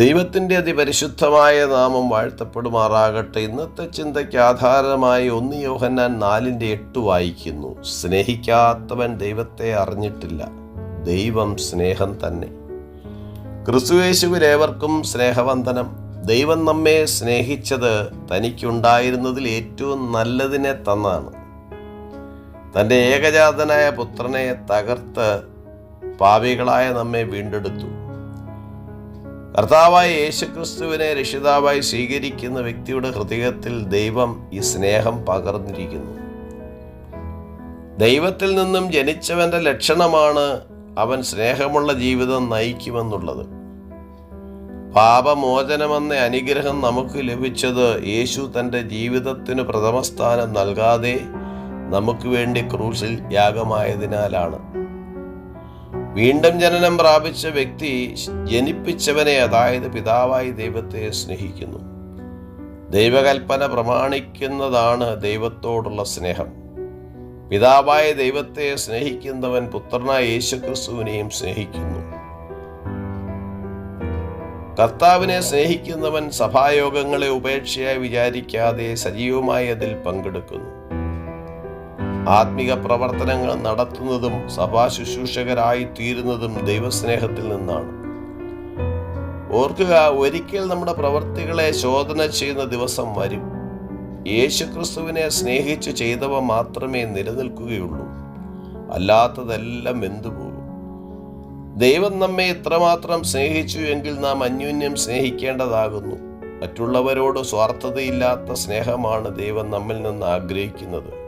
ദൈവത്തിന്റെ അതിപരിശുദ്ധമായ നാമം വാഴ്ത്തപ്പെടുമാറാകട്ടെ. ഇന്നത്തെ ചിന്തയ്ക്ക് ആധാരമായി ഒന്ന് യോഹന്നാൻ നാലിന്റെ എട്ട് വായിക്കുന്നു. സ്നേഹിക്കാത്തവൻ ദൈവത്തെ അറിഞ്ഞിട്ടില്ല. ദൈവം സ്നേഹം തന്നെ. ക്രിസ്തുവേശുവിലേവർക്കും സ്നേഹവന്ദനം. ദൈവം നമ്മെ സ്നേഹിച്ചത് തനിക്കുണ്ടായിരുന്നതിൽ ഏറ്റവും നല്ലതിനെ തന്നാണ്. തന്റെ ഏകജാതനായ പുത്രനെ തകർത്ത് പാപികളായ നമ്മെ വീണ്ടെടുത്തു. കർത്താവായ യേശുക്രിസ്തുവിനെ രക്ഷിതാവായി സ്വീകരിക്കുന്ന വ്യക്തിയുടെ ഹൃദയത്തിൽ ദൈവം ഈ സ്നേഹം പകർന്നിരിക്കുന്നു. ദൈവത്തിൽ നിന്നും ജനിച്ചവന്റെ ലക്ഷണമാണ് അവൻ സ്നേഹമുള്ള ജീവിതം നയിക്കുമെന്നുള്ളത്. പാപമോചനമെന്ന അനുഗ്രഹം നമുക്ക് ലഭിച്ചത് യേശു തന്റെ ജീവിതത്തിന് പ്രഥമസ്ഥാനം നൽകാതെ നമുക്ക് വേണ്ടി ക്രൂശിൽ യാഗമായതിനാലാണ്. വീണ്ടും ജനനം പ്രാപിച്ച വ്യക്തി ജനിപ്പിച്ചവനെ അതായത് പിതാവായി ദൈവത്തെ സ്നേഹിക്കുന്നു. ദൈവകൽപ്പന പ്രമാണിക്കുന്നതാണ് ദൈവത്തോടുള്ള സ്നേഹം. പിതാവായ ദൈവത്തെ സ്നേഹിക്കുന്നവൻ പുത്രനായ യേശുക്രിസ്തുവിനെയും സ്നേഹിക്കുന്നു. കർത്താവിനെ സ്നേഹിക്കുന്നവൻ സഭായോഗങ്ങളെ ഉപേക്ഷയായി വിചാരിക്കാതെ സജീവമായി അതിൽ പങ്കെടുക്കുന്നു. ആത്മിക പ്രവർത്തനങ്ങൾ നടത്തുന്നതും സഭാ ശുശ്രൂഷകരായി തീരുന്നതും ദൈവസ്നേഹത്തിൽ നിന്നാണ്. ഓർക്കുക ഒരിക്കൽ നമ്മുടെ പ്രവർത്തികളെ ശോധന ചെയ്യുന്ന ദിവസം വരും. യേശുക്രിസ്തുവിനെ സ്നേഹിച്ച് ചെയ്തവ മാത്രമേ നിലനിൽക്കുകയുള്ളൂ. അല്ലാത്തതെല്ലാം എന്തുപോകും ദൈവം നമ്മെ ഇത്രമാത്രം സ്നേഹിച്ചു എങ്കിൽ നാം അന്യോന്യം സ്നേഹിക്കേണ്ടതാകുന്നു. മറ്റുള്ളവരോട് സ്വാർത്ഥതയില്ലാത്ത സ്നേഹമാണ് ദൈവം നമ്മിൽ നിന്ന് ആഗ്രഹിക്കുന്നത്.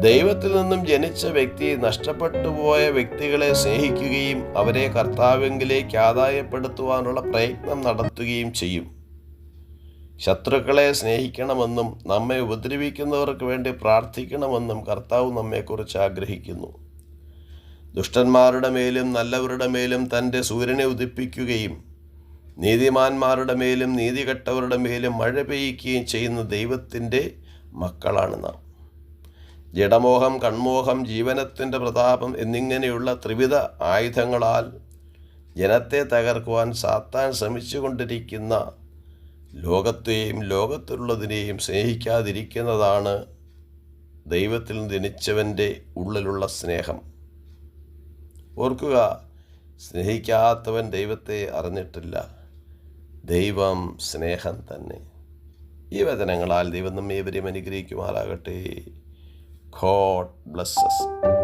ദൈവത്തിൽ നിന്നും ജനിച്ച വ്യക്തി നഷ്ടപ്പെട്ടുപോയ വ്യക്തികളെ സ്നേഹിക്കുകയും അവരെ കർത്താവെങ്കിലേക്ക് ആദായപ്പെടുത്തുവാനുള്ള പ്രയത്നം നടത്തുകയും ചെയ്യും. ശത്രുക്കളെ സ്നേഹിക്കണമെന്നും നമ്മെ ഉപദ്രവിക്കുന്നവർക്ക് വേണ്ടി പ്രാർത്ഥിക്കണമെന്നും കർത്താവ് നമ്മെക്കുറിച്ച് ആഗ്രഹിക്കുന്നു. ദുഷ്ടന്മാരുടെ മേലും നല്ലവരുടെ മേലും തന്റെ സൂര്യനെ ഉദിപ്പിക്കുകയും നീതിമാന്മാരുടെ മേലും നീതികെട്ടവരുടെ മേലും മഴ പെയ്യ്ക്കുകയും ചെയ്യുന്ന ദൈവത്തിന്റെ മക്കളാണ് നാം. ജഡമോഹം കൺമോഹം ജീവനത്തിന്റെ പ്രതാപം എന്നിങ്ങനെയുള്ള ത്രിവിധ ആയുധങ്ങളാൽ ജനത്തെ തകർക്കുവാൻ സാത്താൻ ശ്രമിച്ചുകൊണ്ടിരിക്കുന്ന ലോകത്തെയും ലോകത്തിലുള്ളതിനെയും സ്നേഹിക്കാതിരിക്കുന്നതാണ് ദൈവത്തിൽ ജനിച്ചവന്റെ ഉള്ളിലുള്ള സ്നേഹം. ഓർക്കുക സ്നേഹിക്കാത്തവൻ ദൈവത്തെ അറിഞ്ഞിട്ടില്ല. ദൈവം സ്നേഹം തന്നെ. ഈ വചനങ്ങളാൽ ദൈവം നമ്മെ ഇവരെയും God bless us.